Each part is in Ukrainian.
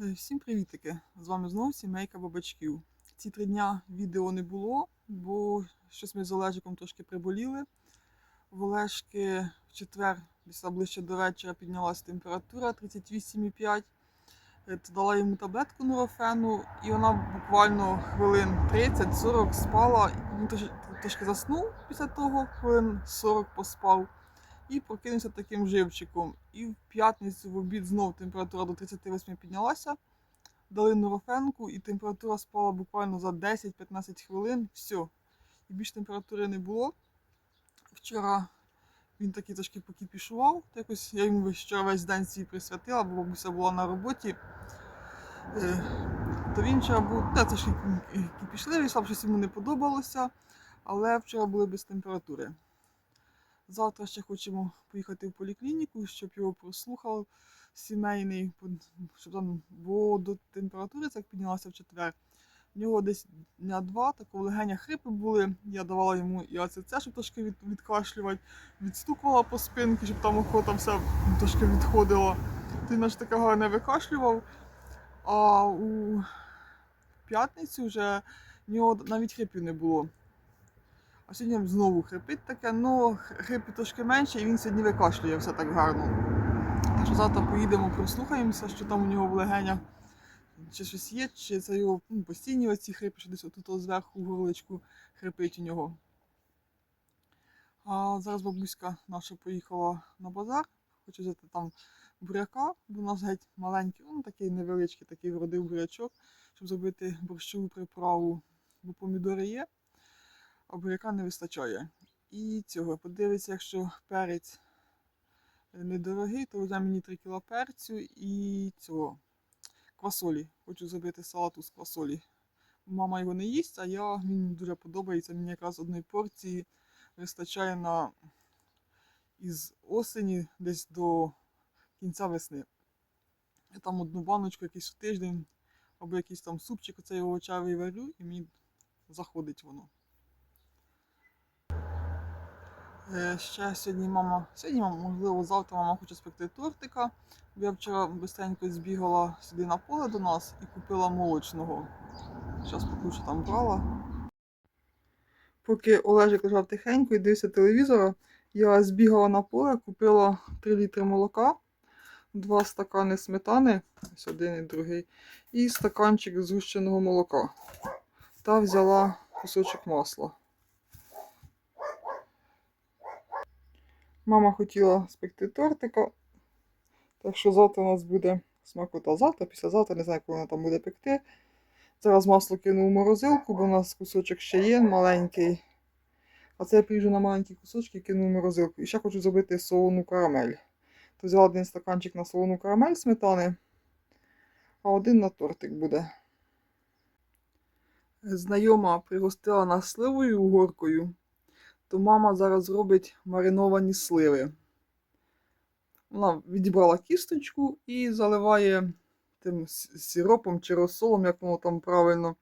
Е, Всім привітики! З вами знову сімейка бабачків. Ці три дня відео не було, бо щось ми з Олежиком трошки приболіли. В Олежки в четвер, десь ближче до вечора, піднялася температура 38,5. Е, Дала йому таблетку нурофену, і вона буквально хвилин 30-40 спала. Він трошки заснув після того, хвилин 40 поспав. І прокинувся таким живчиком. І в п'ятницю в обід знов температура до 38 піднялася. Дали нурофенку, і температура спала буквально за 10-15 хвилин. Все. І більше температури не було. Вчора він такий трошки покіпішував. Якось я йому вчора весь день свій присвятила, бо бабуся була на роботі. Е, То він вчора був те, трошки кіпішливий, сам щось йому не подобалося, але вчора були без температури. Завтра ще хочемо поїхати в поліклініку, щоб його прослухав сімейний, щоб там, бо до температури як піднялася в четвер. В нього десь дня два, такого легеня хрипи були. Я давала йому і АЦЦ, щоб трошки від, відкашлювати, відстукувала по спинці, щоб там охота все трошки відходила. Ти наш таке гарне викашлював. А у п'ятницю вже в нього навіть хрипів не було. А сьогодні знову хрипить таке, ну хрипи трошки менше, і він сьогодні викашлює все так гарно. Так що завтра поїдемо, прослухаємося, що там у нього в легенях, чи щось є, чи це його ну, постійні оці хрипи, що десь отут зверху в горличку хрипить у нього. А зараз бабуська наша поїхала на базар, хоче взяти там буряка, бо у нас геть маленький, ну такий невеличкий, такий вродив бурячок, щоб зробити борщову приправу, бо помідори є а буряка не вистачає. І цього подивиться, якщо перець недорогий, то візьме мені 3 кг перцю і цього квасолі. Хочу зробити салату з квасолі. Мама його не їсть, а я мені дуже подобається. Мені якраз одної порції вистачає на із осені десь до кінця весни. Я там одну баночку якийсь в тиждень, або якийсь там супчик оцей овочевий варю, і мені заходить воно. Е, Ще сьогодні мама, сьогодні, можливо, завтра мама хоче спекти тортика. Я вчора швидко збігала сюди на поле до нас і купила молочного. Зараз покажу, що там брала. Поки Олежик лежав тихенько і дивився телевізора, я збігала на поле, купила 3 літри молока, 2 стакани сметани, ось один і другий, і стаканчик згущеного молока. Та взяла кусочок масла. Мама хотіла спекти тортика. Так що завтра у нас буде смакота. Завтра, післязавтра, не знаю, коли вона там буде пекти. Зараз масло кину в морозилку, бо у нас кусочок ще є маленький. А це я поріжу на маленькі кусочки кину в морозилку. І ще хочу зробити солону карамель. То взяла один стаканчик на солону карамель сметани, а один на тортик буде. Знайома пригостила нас сливою угоркою то мама зараз робить мариновані сливи. Вона відібрала кісточку і заливає тим с- сиропом чи розсолом, як воно там правильно,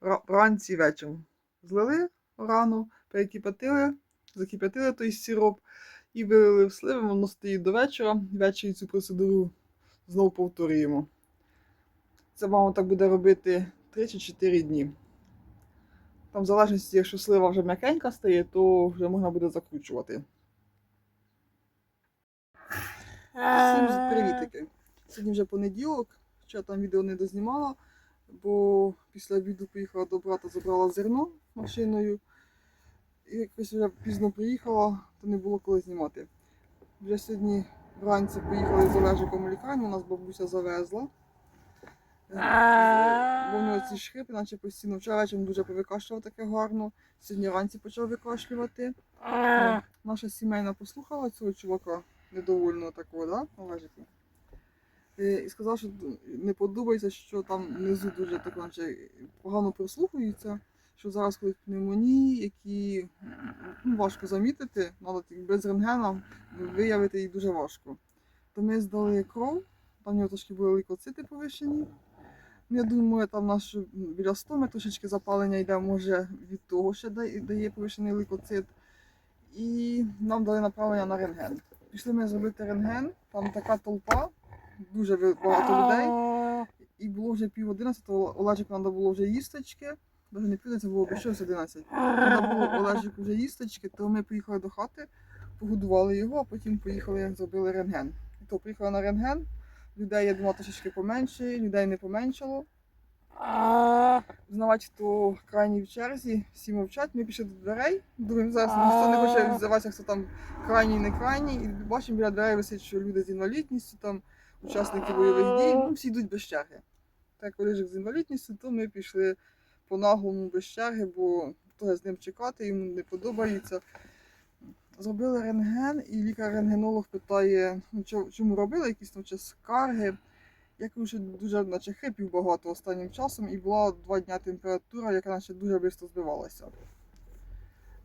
ра- вранці вечором. Злили рано, перекипятили, закипятили той сироп і вилили в сливи, воно стоїть до вечора. Ввечері цю процедуру знову повторюємо. Це мама так буде робити 3 чи 4 дні. Там, в залежності, якщо слива вже м'якенька стає, то вже можна буде закручувати. Всім привітики. Сьогодні вже понеділок, ще там відео не дознімала, бо після обіду поїхала до брата, забрала зерно машиною. І якось вже пізно приїхала, то не було коли знімати. Вже сьогодні вранці поїхали з Олежиком у лікарню, нас бабуся завезла. Бо в нього ці шхрипи, наче постійно. Вчора вечором дуже повикашлював таке гарно. Сьогодні вранці почав викашлювати. Е, Наша сімейна послухала цього чувака недовольного такого, да, Олежику? Е, І сказав, що не подобається, що там внизу дуже так, наче погано прослухаються, що зараз коли пневмонії, які ну, важко замітити, треба без рентгена виявити їх дуже важко. То ми здали кров, там у нього трошки були лейкоцити повищені. Я думаю, там наш біля стоми трошечки запалення йде, може від того ще дає повищений лейкоцит. І нам дали направлення на рентген. Пішли ми зробити рентген, там така толпа, дуже багато людей. І було вже пів одинадцятого, Олежику треба було вже їсточки. Навіть не пів, це було щось 11. Треба було Олежику вже їсточки, то ми поїхали до хати, погодували його, а потім поїхали, як зробили рентген. І то приїхали на рентген. Людей, я думала, трошечки поменше, людей не поменшало. Знавати, хто крайній в черзі, всі мовчать. Ми пішли до дверей. Думаємо, зараз ніхто не хоче взиватися, хто там крайній, не крайній. І бачимо біля дверей висить, що люди з інвалідністю, там учасники бойових дій, ну всі йдуть без черги. Так, коли ж з інвалідністю, то ми пішли по наглому без черги, бо хто з ним чекати, йому не подобається. Зробили рентген, і лікар-рентгенолог питає, ну, чому робили якісь там чи скарги. Я кажу, що дуже наче хрипів багато останнім часом, і була два дня температура, яка наче дуже швидко збивалася.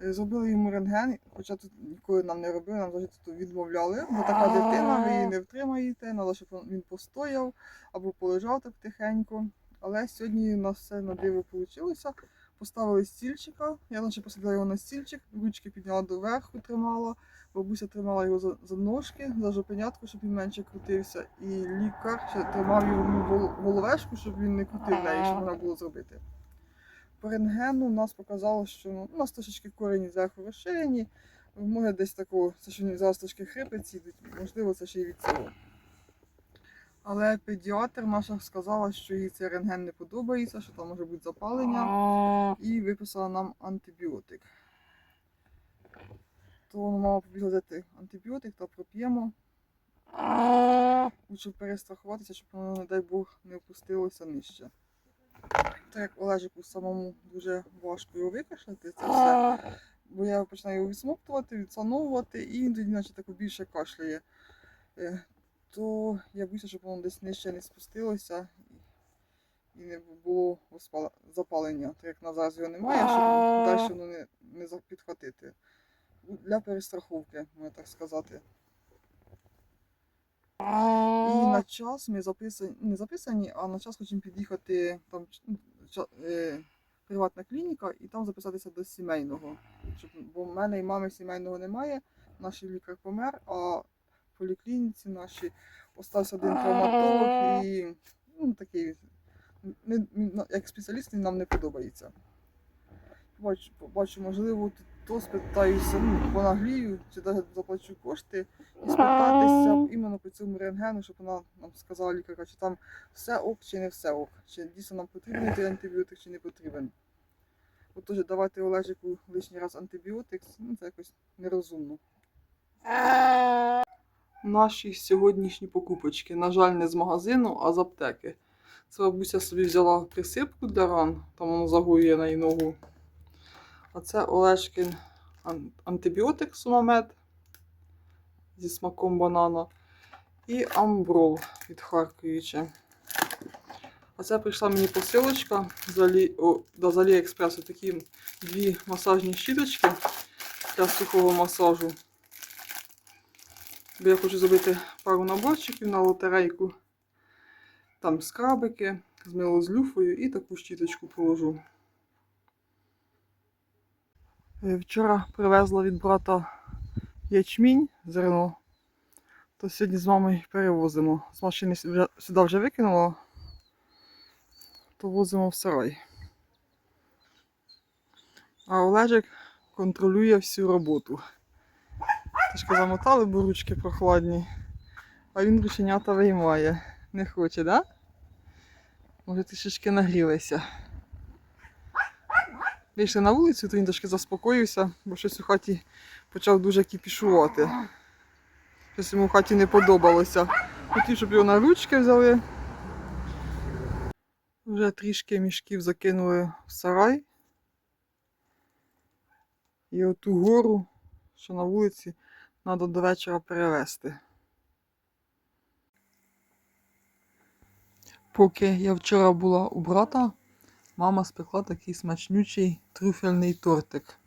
Е, Зробили йому рентген, хоча тут ніколи нам не робили, нам завжди тут відмовляли. Бо така дитина, ви її не втримаєте, треба, щоб він постояв або полежав так тихенько. Але сьогодні у нас все на диво вийшло. Поставили стільчика, я наче посадила його на стільчик, ручки підняла доверху, тримала. Бабуся тримала його за, за ножки, за жопенятку, щоб він менше крутився. І лікар ще тримав йому головешку, щоб він не крутив неї, що можна було зробити. По рентгену нас показало, що ну, у нас трошечки корені зверху розширені. Може десь такого, це що зараз трошки хрипець ідуть, можливо, це ще й від цього. Але педіатр наша сказала, що їй цей рентген не подобається, що там може бути запалення, і виписала нам антибіотик. То мама побігла взяти антибіотик та проп'ємо, щоб перестрахуватися, щоб воно, не дай Бог, не опустилося нижче. Так як Олежику самому дуже важко його викашляти, це все. Бо я починаю його відсмоктувати, відсановувати, і він тоді, наче тако більше кашляє. То я боюся, щоб воно десь нижче не спустилося і не було запалення. Так як на зараз його немає, щоб далі воно не, не підхватити. Для перестраховки, можна так сказати. І на час ми записані, не записані, а на час хочемо під'їхати там ча- е, приватна клініка і там записатися до сімейного. Щоб, бо в мене і мами сімейного немає, наш лікар помер, а поліклініці наші остався один травматолог і ну, такий, не, як спеціаліст він нам не подобається. Бачу, бачу можливо, то спитаюся, ну, понаглію, чи навіть заплачу кошти і спитатися іменно по цьому рентгену, щоб вона нам сказала лікарка, чи там все ок, чи не все ок, чи дійсно нам потрібен той антибіотик, чи не потрібен. Отож, давати Олежику лишній раз антибіотик, ну, це якось нерозумно. Наші сьогоднішні покупочки, на жаль, не з магазину, а з аптеки. Це бабуся собі взяла присипку для ран, там воно загоює на її ногу. А це Олешкин антибіотик сумамед зі смаком банана. І амброл від Харковіча. А це прийшла мені посилочка з, Алі... О, з Аліекспресу такі дві масажні щіточки для сухого масажу. Бо я хочу зробити пару наборчиків на лотерейку. Там скрабики з люфою і таку щіточку положу. Е, Вчора привезла від брата ячмінь зерно. То сьогодні з мамою перевозимо. З машини сюди вже викинула, то возимо в сарай. А Олежик контролює всю роботу. Трошки замотали, бо ручки прохладні. А він рученята виймає. Не хоче, да? Може трішечки нагрілися. Вийшли на вулицю, то він трошки заспокоївся, бо щось у хаті почав дуже кіпішувати. Щось йому в хаті не подобалося. Хотів, щоб його на ручки взяли. Вже трішки мішків закинули в сарай. І оту гору, що на вулиці, треба до вечора перевезти. Поки я вчора була у брата, мама спекла такий смачнючий трюфельний тортик.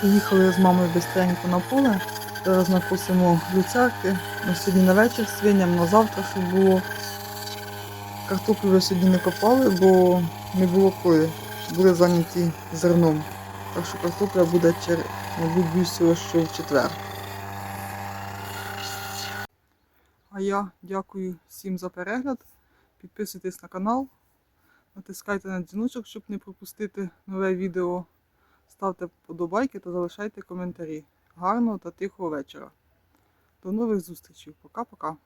Поїхали з мамою бистренько на поле. Зараз накосимо люцерки. На сьогодні на вечір свиням, на завтра, щоб було. Картоплю вже сьогодні не копали, бо не було коли. Були зайняті зерном. Так що картопля буде, чер- мабуть, більш що в четвер. А я дякую всім за перегляд. Підписуйтесь на канал, натискайте на дзвіночок, щоб не пропустити нове відео. Ставте вподобайки та залишайте коментарі. Гарного та тихого вечора. До нових зустрічей. Пока-пока.